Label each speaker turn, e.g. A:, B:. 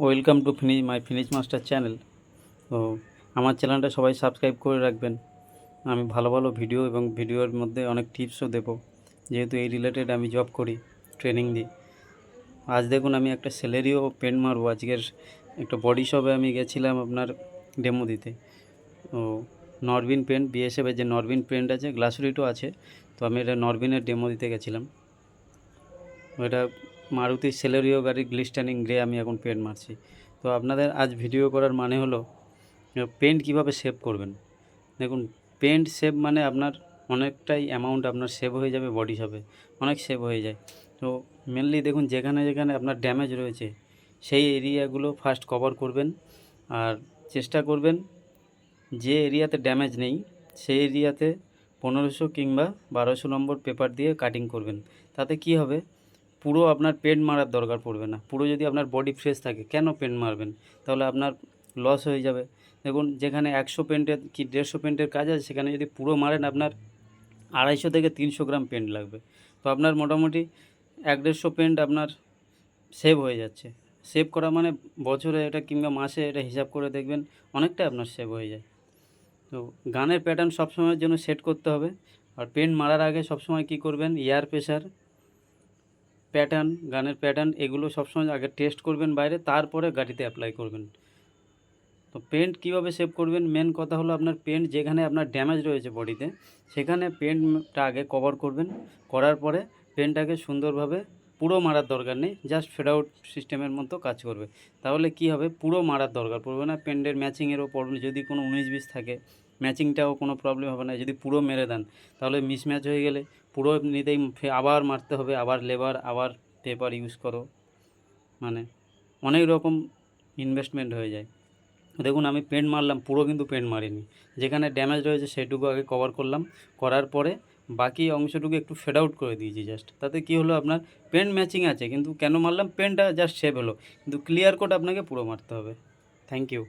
A: Welcome to finish, my finish master channel. তো আমার চ্যানেলটা সবাই সাবস্ক্রাইব করে রাখবেন। আমি ভালো ভালো ভিডিও এবং ভিডিওর মধ্যে অনেক টিপসও দেবো। যেহেতু এই রিলেটেড আমি জব করি, ট্রেনিং দিই। আজ দেখুন, আমি একটা স্যালারিও পেন্ট মারবো। আজকের একটা বডি শপে আমি গেছিলাম আপনার ডেমো দিতে। ও, নরবিন পেন্ট বিএসএফের যে নরবিন পেন্ট আছে গ্লাসুরিটও আছে। তো আমি এটা নরবিনের ডেমো দিতে গেছিলাম। এটা মারুতি সেলেরিও গাড়ির গ্লিস্টানিং গ্রে আমি এখন পেন্ট মারছি। তো আপনাদের আজ ভিডিও করার মানে হলো পেন্ট কীভাবে সেভ করবেন? দেখুন পেন্ট সেভ মানে আপনার অনেকটাই অ্যামাউন্ট আপনার সেভ হয়ে যাবে বডি শপে অনেক সেভ হয়ে যায়। তো মেনলি দেখুন, যেখানে যেখানে আপনার ড্যামেজ রয়েছে, সেই এরিয়াগুলো ফার্স্ট কভার করবেন আর চেষ্টা করবেন যে এরিয়াতে ড্যামেজ নেই, সেই এরিয়াতে পনেরোশো কিংবা বারোশো নম্বর পেপার দিয়ে কাটিং করবেন। তাতে কি হবে? পুরো আপনার পেন্ট মারার দরকার পড়বে না। পুরো যদি আপনার বডি ফ্রেশ থাকে, কেন পেন্ট মারবেন? তাহলে আপনার লস হয়ে যাবে। দেখুন, যেখানে একশো পেন্টের কি দেড়শো পেন্টের কাজ আছে, সেখানে যদি পুরো মারেন, আপনার আড়াইশো থেকে তিনশো গ্রাম পেন্ট লাগবে। তো আপনার মোটামুটি এক দেড়শো পেন্ট আপনার সেভ হয়ে যাচ্ছে। সেভ করা মানে বছরে এটা কিংবা মাসে এটা হিসাব করে দেখবেন, অনেকটা আপনার সেভ হয়ে যায়। তো গানের প্যাটার্ন সবসময়ের জন্য সেট করতে হবে। আর পেন্ট মারার আগে সবসময় কী করবেন? এয়ার প্রেশার প্যাটার্ন গানের প্যাটার্ন এগুলো সবসময় আগে টেস্ট করবেন বাইরে, তারপরে গাড়িতে অ্যাপ্লাই করবেন। তো পেন্ট কীভাবে সেভ করবেন? মেন কথা হলো আপনার পেন্ট যেখানে আপনার ড্যামেজ রয়েছে বডিতে সেখানে পেন্টটা আগে কভার করবেন। করার পরে পেন্টটাকে সুন্দরভাবে পুরো মারার দরকার নেই জাস্ট ফেড আউট সিস্টেমের মতো কাজ করবে। তাহলে কি হবে? পুরো মারার দরকার পড়বে না। পেন্টের ম্যাচিংয়েরও প্রবলেম যদি কোনো উনিশ বিশ থাকে ম্যাচিংটাও কোনো প্রবলেম হবে না। যদি পুরো মেরে দেন, তাহলে মিসম্যাচ হয়ে গেলে পুরো নিতেই আবার মারতে হবে, আবার লেবার, আবার পেপার ইউজ করো। মানে অনেক রকম ইনভেস্টমেন্ট হয়ে যায়। দেখুন, আমি পেন্ট মারলাম, পুরো কিন্তু পেন্ট মারিনি। যেখানে ড্যামেজ রয়েছে সেটুকু আগে কভার করলাম। করার পরে বাকি অংশটুকু একটু ফেড আউট করে দিয়েছি জাস্ট তাতে কি হলো, আপনার পেন্ট ম্যাচিং আছে, কিন্তু কেন মারলাম? পেন্টটা জাস্ট সেভ হলো। কিন্তু ক্লিয়ার কোট আপনাকে পুরো মারতে হবে। Thank you